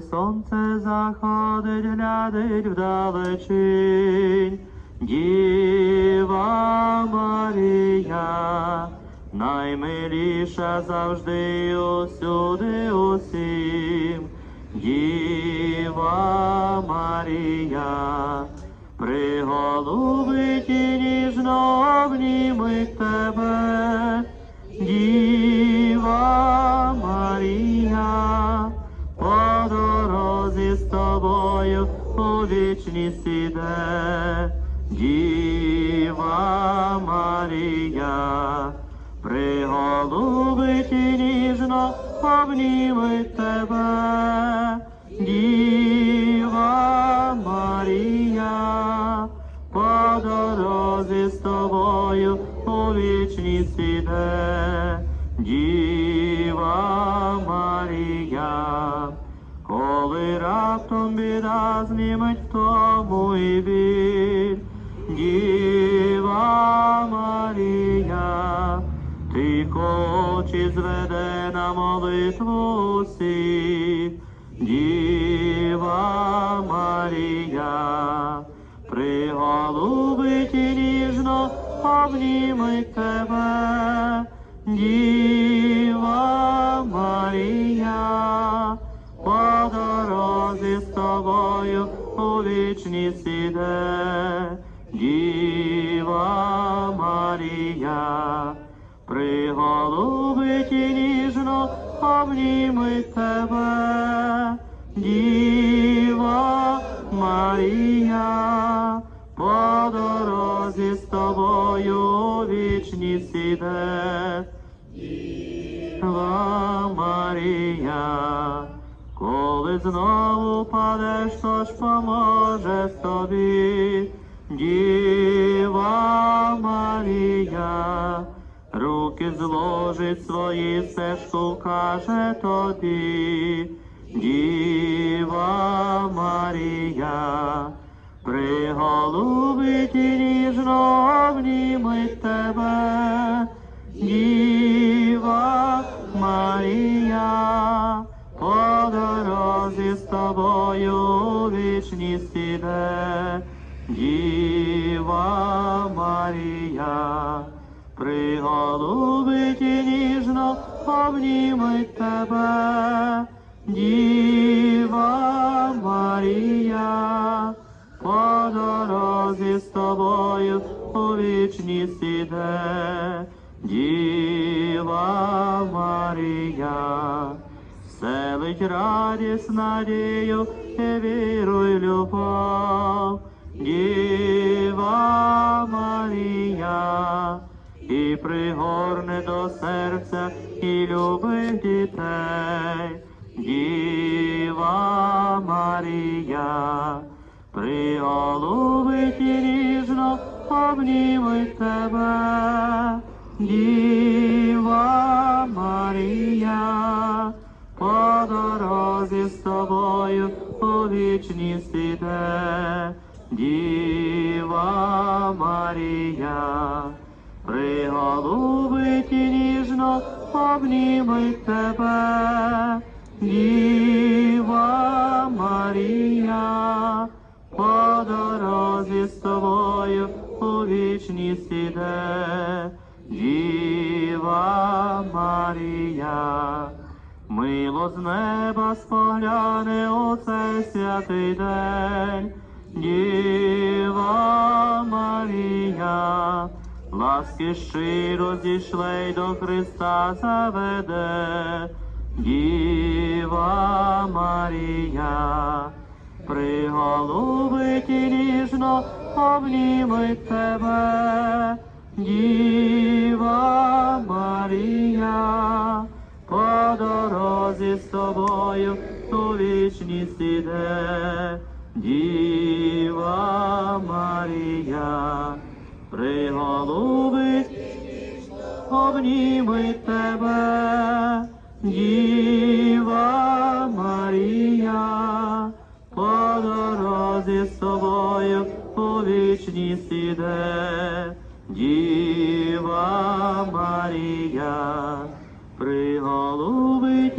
сонце заходить, глядить вдалечінь. Діва Марія, наймиліша завжди усюди усім. Діва Марія, приголубить і ніжно обнімить тебе. Діва тобою у вічність іде. Діва Марія, приголубить і ніжно обнімить тебе. Діва Марія, по дорозі з тобою у вічність іде. Діва Марія, коли раптом біда зніметь в тому і біль. Діва Марія, тихо очі зведе на молитву усіх. Діва Марія, приголубить і ніжно обнімить тебе. Діва Марія, з тобою у вічність іде. Діва Марія, приголубить і ніжно обнімить тебе. Діва Марія, по дорозі з тобою вічність іде. Діва Марія, коли знову падеш, то ж поможе тобі. Діва Марія, руки зложить свої, все каже тобі. Діва Марія, приголубить і ніжно обнімить тебе. Діва Марія, тобою вічність іде. Діва Марія, приголубить і ніжно обнімить тебе. Діва Марія, по дорозі з тобою у вічність іде. Діва Марія, селить радість, надію віру й любов. Діва Марія, і пригорне до серця і любить дітей. Діва Марія, приголубить і ніжно обнімить тебе. Діва Марія, по з тобою у вічність іде. Діва Марія, приголубить і ніжно обнімить тебе. Діва Марія, по дорозі з тобою у вічність іде. Діва Марія, мило з неба спогляне у цей святий день. Діва Марія, ласки щиро зійшле й до Христа заведе. Діва Марія, приголубить і ніжно обнімить тебе. Діва Марія, дорозі з тобою у вічність іде. Діва Марія, приголубить, обнімить тебе. Діва Марія, по дорозі з тобою у вічність іде. Діва Марія, приголубить